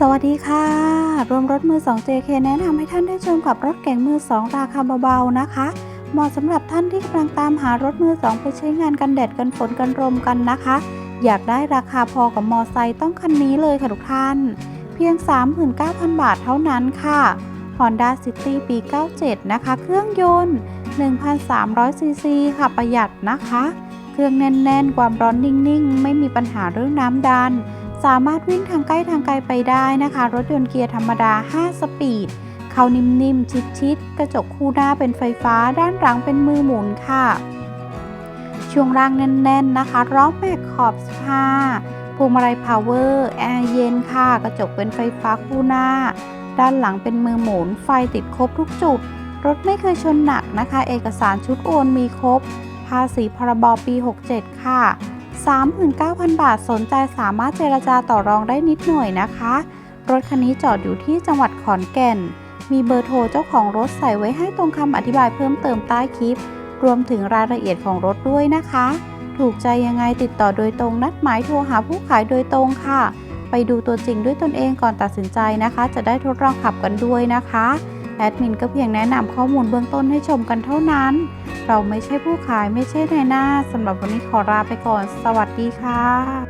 สวัสดีค่ะ รวมรถมือ 2 JK แนะนำให้ท่านได้ชมกับรถเก๋งมือ 2 ราคาเบาๆนะคะ เหมาะสำหรับท่านที่กำลังตามหารถมือ 2 ไปใช้งานกันแดดกันฝนกันลมกันนะคะ อยากได้ราคาพอกับมอไซค์ต้องคันนี้เลยค่ะทุกท่าน เพียง 39,000 บาทเท่านั้นค่ะ Honda City ปี 97 นะคะ เครื่องยนต์1,300ซีซีค่ะประหยัดนะคะ เครื่องแน่นๆ ความร้อนนิ่งๆ ไม่มีปัญหาเรื่องน้ำดัน สามารถวิ่งทางใกล้ทางไกลไปได้นะคะ รถยนต์เกียร์ธรรมดา 5 สปีด เขานิ่มๆ ชิดๆ กระจกคู่หน้าเป็นไฟฟ้า ด้านหลังเป็นมือหมุนค่ะ ช่วงล่างแน่นๆนะคะ ล้อแม็กขอบ15พวงมาลัยพาวเวอร์แอร์เย็นค่ะ กระจกเป็นไฟฟ้าคู่หน้า ด้านหลังเป็นมือหมุน ไฟติดครบทุกจุด รถไม่เคยชนหนักนะคะ เอกสารชุดโอนมีครบ ภาษีพรบปี 67 ค่ะ 39,000 บาทสนใจสามารถเจรจาต่อรองได้นิดหน่อยนะคะ รถคันนี้จอดอยู่ที่จังหวัดขอนแก่น มีเบอร์โทรเจ้าของรถใส่ไว้ให้ตรงคำอธิบายเพิ่มเติมใต้คลิป รวมถึงรายละเอียดของรถด้วยนะคะ ถูกใจยังไงติดต่อโดยตรงนัดหมายโทรหาผู้ขายโดยตรงค่ะ ไปดูตัวจริงด้วยตนเองก่อนตัดสินใจนะคะ จะได้ทดลองขับกันด้วยนะคะ แอดมินก็เพียงแนะนำข้อมูลเบื้องต้นให้ชมกันเท่านั้น เราไม่ใช่ผู้ขายไม่ใช่นายหน้าสำหรับวันนี้ขอลาไปก่อน สวัสดีค่ะ